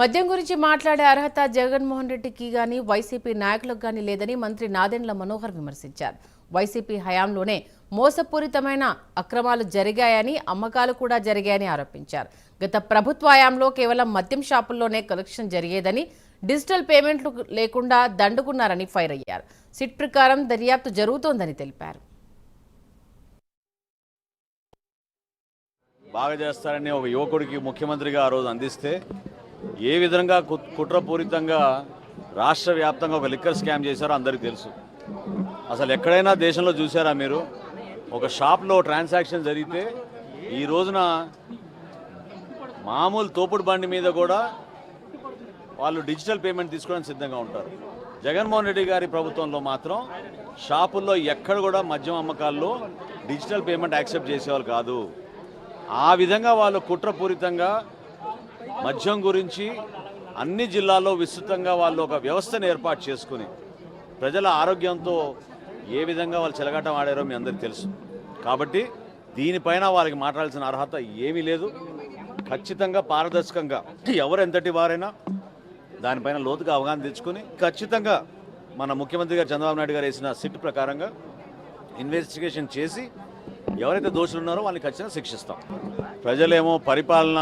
మద్యం గురించి మాట్లాడే అర్హత జగన్మోహన్ రెడ్డికి గాని వైసీపీ నాయకులకు గాని లేదని మంత్రి నాదెండ్ల మనోహర్ విమర్శించారు. వైసీపీ హయాంలోనే మోసపూరితమైన అక్రమాలు జరిగాయని అమ్మకాలు కూడా జరిగాయని ఆరోపించారు. గత ప్రభుత్వ హయాంలో కేవలం మద్యం షాపుల్లోనే కలెక్షన్ జరిగేదని డిజిటల్ పేమెంట్లు లేకుండా దండుకున్నారని ఫైర్ అయ్యారు. సిట్ ప్రకారం దర్యాప్తు జరుగుతోందని తెలిపారు. బాగా చేస్తారని ఒక యువకుడికి ముఖ్యమంత్రిగా ఆ రోజు అందిస్తే ఏ విధంగా కుట్రపూరితంగా రాష్ట్ర వ్యాప్తంగా ఒక లిక్కర్ స్కామ్ చేశారో అందరికీ తెలుసు. అసలు ఎక్కడైనా దేశంలో చూసారా మీరు? ఒక షాప్లో ట్రాన్సాక్షన్ జరిగితే ఈ రోజున మామూలు తోపుడు బండి మీద కూడా వాళ్ళు డిజిటల్ పేమెంట్ తీసుకోవడానికి సిద్ధంగా ఉంటారు. జగన్మోహన్ రెడ్డి గారి ప్రభుత్వంలో మాత్రం షాపుల్లో ఎక్కడ కూడా మద్యం అమ్మకాల్లో డిజిటల్ పేమెంట్ యాక్సెప్ట్ చేసేవాళ్ళు కాదు. ఆ విధంగా వాళ్ళు కుట్రపూరితంగా మద్యం గురించి అన్ని జిల్లాల్లో విస్తృతంగా వాళ్ళు ఒక వ్యవస్థను ఏర్పాటు చేసుకుని ప్రజల ఆరోగ్యంతో ఏ విధంగా వాళ్ళు చెలగటం ఆడారో మీ అందరికీ తెలుసు. కాబట్టి దీనిపైన వాళ్ళకి మాట్లాడాల్సిన అర్హత ఏమీ లేదు. ఖచ్చితంగా పారదర్శకంగా ఎవరు ఎంతటి వారైనా దానిపైన లోతుగా అవగాహన తెచ్చుకొని ఖచ్చితంగా మన ముఖ్యమంత్రి గారు చంద్రబాబు నాయుడు గారు వేసిన సిట్ ప్రకారంగా ఇన్వెస్టిగేషన్ చేసి ఎవరైతే దోషులు ఉన్నారో వాళ్ళని ఖచ్చితంగా శిక్షిస్తాం. ప్రజలేమో పరిపాలన